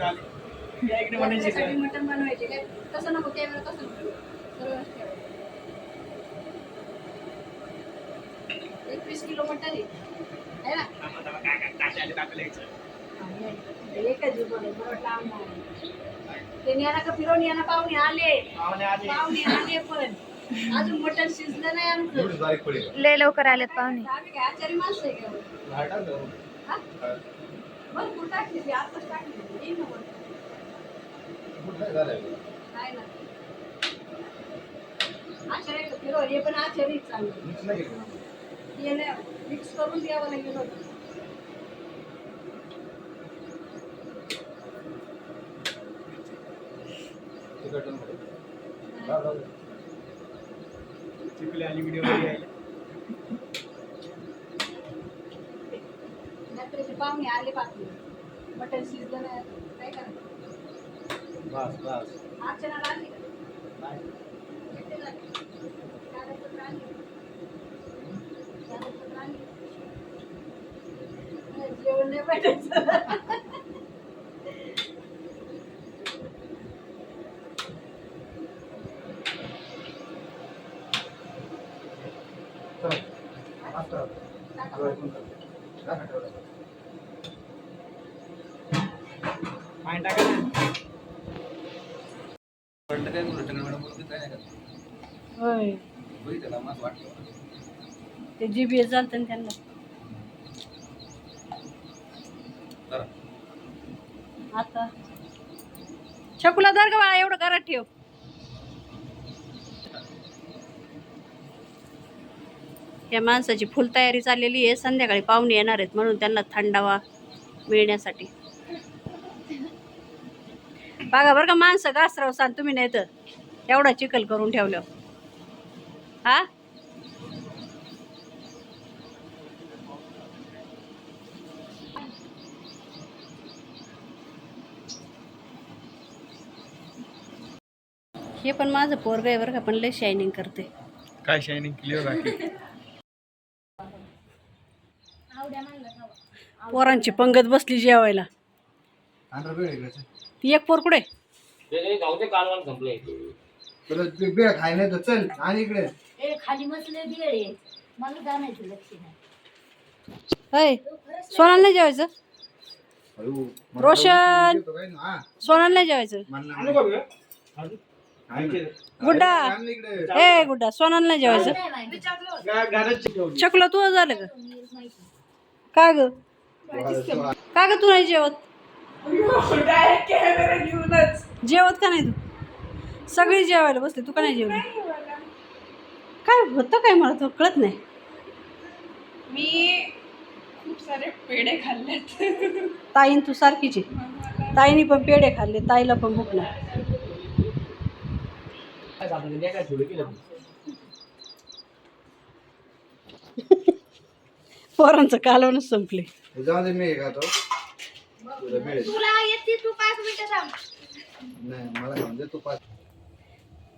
या इकडे त्याच्यासाठी शिजवायला. मटण बनवायचे काय? तसं नको कॅमेरा तसं ठेवायचं. एक वीस किलो मटण आहे. है ना? काय काय आले. एकच बरोबर. ते न्याना का फिरवून याना पाहुणे आले. पाहुणे आले. पाहुणे आले पण. अजून मटण शिजलं नाही आमचं. लय लवकर आलेत पाहुणे. आम्ही काय आचारी माणसं आहे का. हा? भरपूर टाकली ती आत्ताच टाकली येईल ना. नाही ना. आचार्य फिरव हे पण आचार्य चांगलं हे नाही मिक्स करून द्यावं लागेल होतं. चिपली आली व्हिडिओमध्ये यायला. रात्रीचे पाहुणे आले बाकी मटण शिजलं काय करायचं बस बस. अर्चनाला आली जेवण नाही भेटायचं. होय. ते जी बी एस झालं ना त्यांना. आता. छकुला दर का बाळा एवढं करा ठेव. या माणसाची फुल तयारी चाललेली आहे. संध्याकाळी पाहुणे येणार आहेत म्हणून त्यांना थंडावा मिळण्यासाठी. बघा बरं का माणसं घासराव सांग तुम्ही नाही तर. एवढा चिखल करून ठेवलं. हा? हे पण माझं पोरग आहे बरं का पण लय शायनिंग करते काय शायनिंग क्लिअर बाकी? पोरांची पंगत बसली जेवायला. ती एक पोर कुठे? खाय नाही तर चल आणि इकडे. खाली बसले बिळे मला जाण्याचं लक्ष नाही. अय सोनाला नाही जेवायचं? मला रोशन! येतो काय ना? हा, सोनाला नाही जेवायचं? नाही. ना. गुड्डा! इकडे ए गुड्डा सोनाला नाही जेवायचं? नाही माहिती. चकलं तू झालं का? का ग? का ग तू नाही जेवत? जेवत का नाही तू? सगळी जेवायला बसते तू का नाही जेवली? काय होतं काय मला तो कळत नाही. मी खूप सारे पेढे खाल्लेत ताईन तू सारखीच आहे. ताईने पण पेढे खाल्ले ताईला पण भूक नाही? पोरांचं कालवणच संपले. जाऊ दे मी खातो तुला मिळेल. तुला येते तू पाच मिनिटं थांब. नाही मला खाऊन दे तू पाच.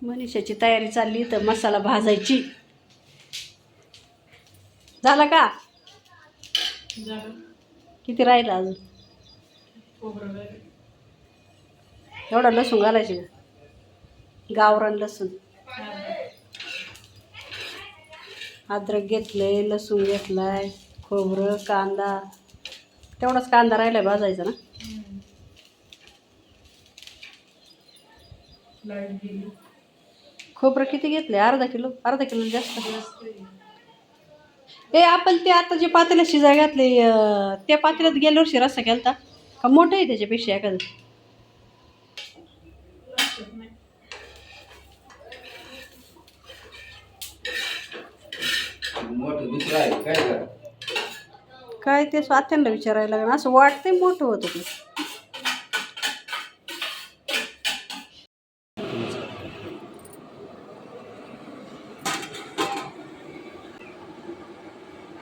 मनीषाची तयारी चालली तर मसाला भाजायची. झाला का? किती राहिला अजून? एवढा लसूण घालायचे गावरान लसूण. अद्रक घेतलंय लसूण घेतलाय खोबरं कांदा. तेवढाच कांदा राहिलाय भाजायचा ना. खोबरं किती घेतलंय अर्धा किलो? अर्धा किलो जास्त. ए आपण ते आता जे पातेल्यात शिजाय घातले त्या पातेल्यात गेल्या वर्षी रस्सा केलता? का मोठं आहे त्याच्यापेक्षा एखादं? मोठं दुसरं आहे काय काय ते स्वात्यांना विचारायला लागलं. असं वाटतंय मोठं होतं ते.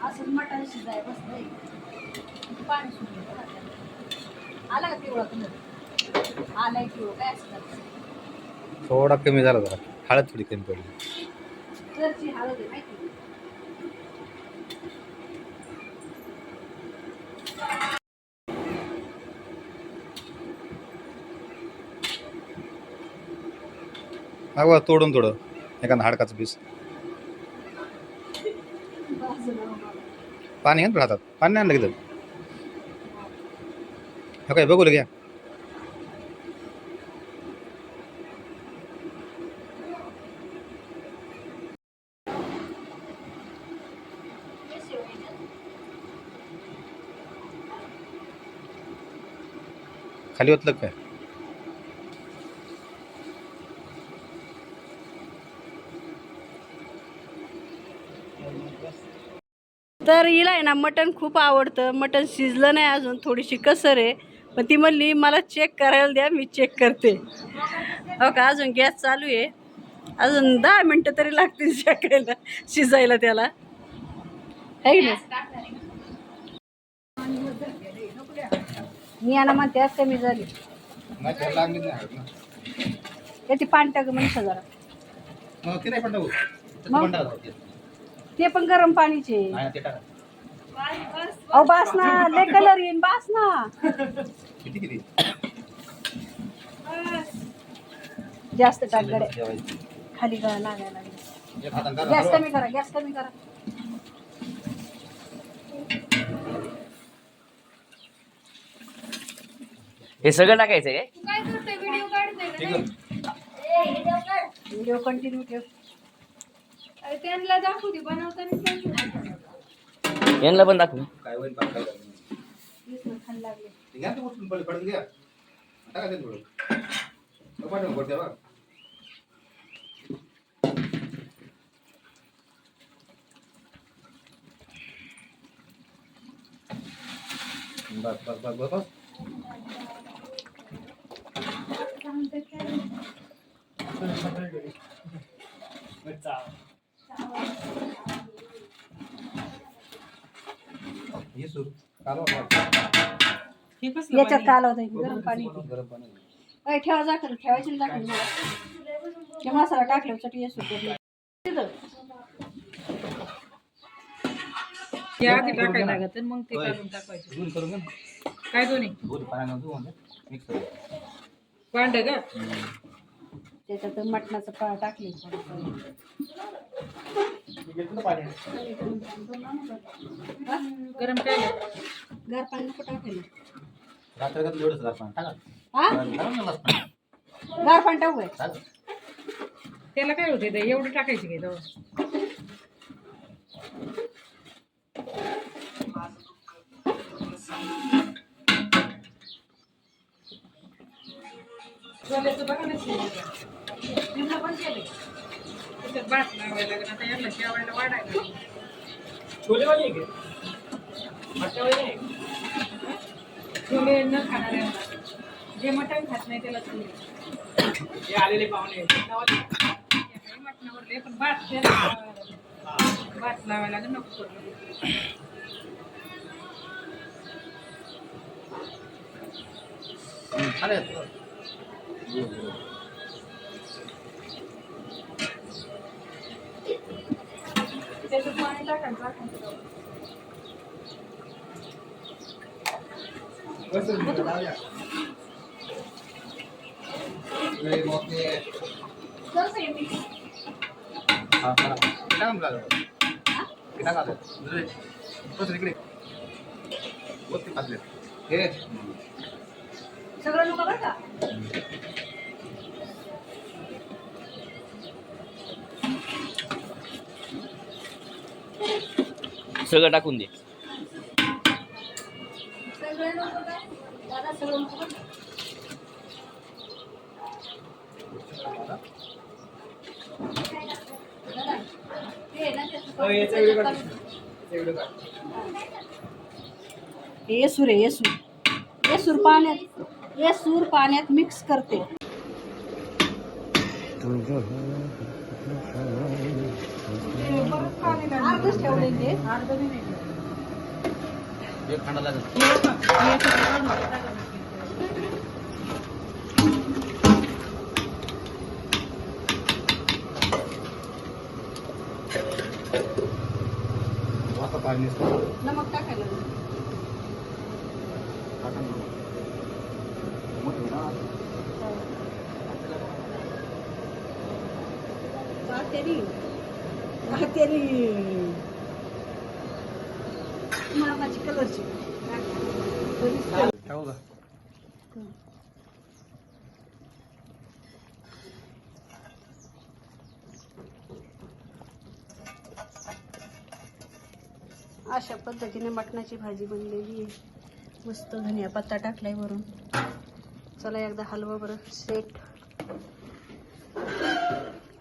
असं मटण शिजाय बसलंय. पाणी सुटलं आला का पिवळा कलर? आलाय पिवळा. काय असतं थोडा कमी झाला जरा. हळद थोडी कमी पडली. घरची हळद आहे माहिती आहे? तोडून थोडं एखादा हाडकाचं पीस पाणी आहे राहतात. हातात पाणी नाही आणलं की हा काय बघू घ्या खाली होतलं काय? तर हिला आहे ना मटण खूप आवडतं. मटण शिजलं नाही अजून थोडीशी कसर आहे. पण ती म्हणली मला चेक करायला द्या मी चेक करते. हो का अजून गॅस चालू आहे. अजून दहा मिनटं तरी लागतील शेकायला शिजायला त्याला. आहे मी याला म्हणते आज कमी झाली. त्याची पाणी टाक. म्हणजे जरा मग ते पण गरम पाणीचे नाही, ते टाका. अहो बास ना लय कलर येईन बास ना किती किती जास्त टाक गड्या जेवायची. खाली गळा लागायला लागली एक हातानं टाका. गॅस कमी करा गॅस कमी करा हे सगळं टाकायचं काय तू काय करतोय व्हिडिओ काढतोय का ठीक नाही? आहे. व्हिडिओ कंटिन्यू ठेव त्यांना दाखवू दे बनवताना. यांना पण दाखव. काय होईल लागले घ्या ते उचलून पहिले पडून घ्या. टाका ते थोडं तो पाठवून पडते बा बस बस बस बस बस. हे याच्यात काल होता गरम पाणी? गरम पाणी. अय ठेवा झाकण ठेवायची ना ते मसाला तिथं ते आधी टाकायला लागत मग ते. काढून टाकायचं. काय दोन्ही? करून भांड का? त्याच्यात मटणाचं फळ टाकले. गरम काय गार पाणी नको टाकायला रात्रगत एवढंच गार पाणी टाका. हा? पाणी. गार पाणी टाकू काय टाका. त्याला काय होते ते? एवढं टाकायचं काय तेव्हा. छोल्याचं बघा ना शिजायचं. त्याच्यात भात लावायला लागेल आता यांना जेवायला वाढायला लागेल. छोले वाले आहे का? मटणावाले आहे? छोले न खाणाऱ्यांना जे मटण खात नाही त्याला छोले हे आलेले पाहुणे मटणावरले पण भात त्याला लावायला लागेल. भात लावायला लागेल नको अरे त्याच्यात पाणी टाकायचं टाकायचं आता. दुसरे. दुसरे इकडे. वरती पातले. हे. सगळं नको बरं का सगळं टाकून दे सगळं नको काय दादा सगळं नको बरं का? दादा, ते आहे ना त्याचं सगळं टाकून दे ये याचा ये काढ. ये येसूर पाण्यात ये सूर पाण्यात मिक्स करते अर्धच ठेवले ते अर्ध बी नाही ठेवलं. एक खांडा लागेल. वाता पाणी नुसतं. नमक टाकायला लागेल. टाका मोठं पातेली पातेली मारणाची कलरची. अशा पद्धतीने मटणाची भाजी बनलेली आहे. मस्त धनिया पत्ता टाकलाय वरून. चला एकदा हलवा बरं. सेट.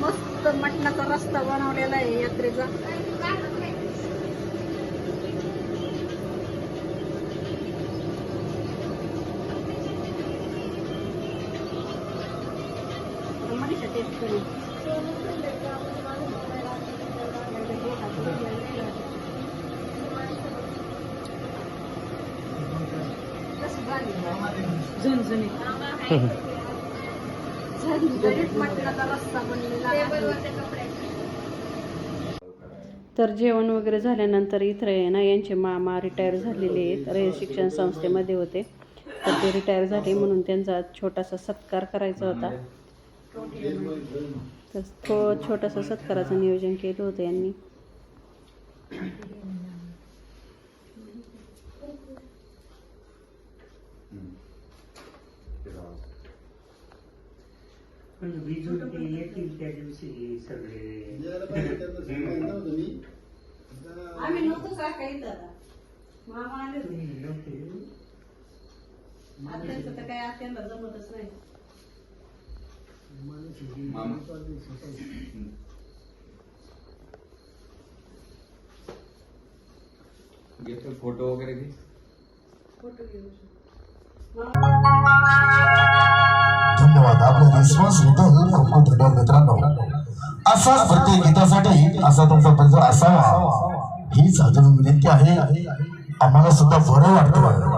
मस्त मटणाचा रस्ता बनवलेला आहे यात्रेचा. मनीषा टेस्ट करू झणझणीत झणझणीत मटणाचा रस्सा बनलेला आहे. तर जेवण वगैरे झाल्यानंतर इथं आहे ना यांचे मामा रिटायर झालेले आहेत. रे शिक्षण संस्थेमध्ये होते. तर ते रिटायर झाले म्हणून त्यांचा छोटासा सत्कार करायचा होता. तर तो छोटासा सत्काराचं नियोजन केलं होतं यांनी. पण विजून ते येतील त्या दिवशी सगळे आम्ही नव्हतो सारखा इथं आता. मामा। आले होते तुम्ही नव्हते. आत्यांचं तर काय आत्यांना जमतच नाही घेतो फोटो वगैरे घे फोटो घेऊ धन्यवाद आपला रिस्पॉन्स होता हे खूप धन्यवाद मित्रांनो. असाच प्रत्येक गीतासाठी असा तुमचा परिचय असावा. ही अजून विनंती आहे. आम्हाला सुद्धा बरं वाटतं.